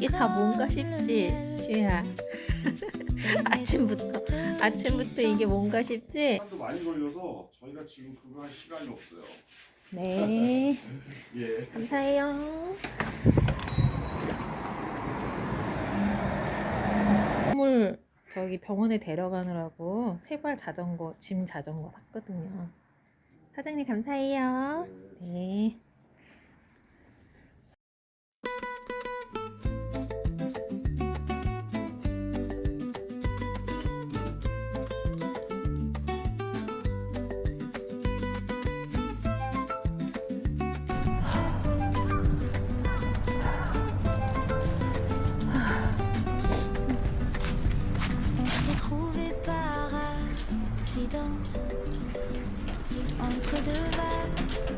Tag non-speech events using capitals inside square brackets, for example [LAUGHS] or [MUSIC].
이게 다 뭔가 싶지, 슈야. [LAUGHS] 아침부터 아침부터 이게 뭔가 싶지? 시간도 많이 걸려서 저희가 지금 그거 할 시간이 없어요. 네, [LAUGHS] 예. 감사해요. 선물 저기 병원에 데려가느라고 세발 자전거, 짐 자전거 샀거든요. 사장님 감사해요. 네. 记得，我哭得完。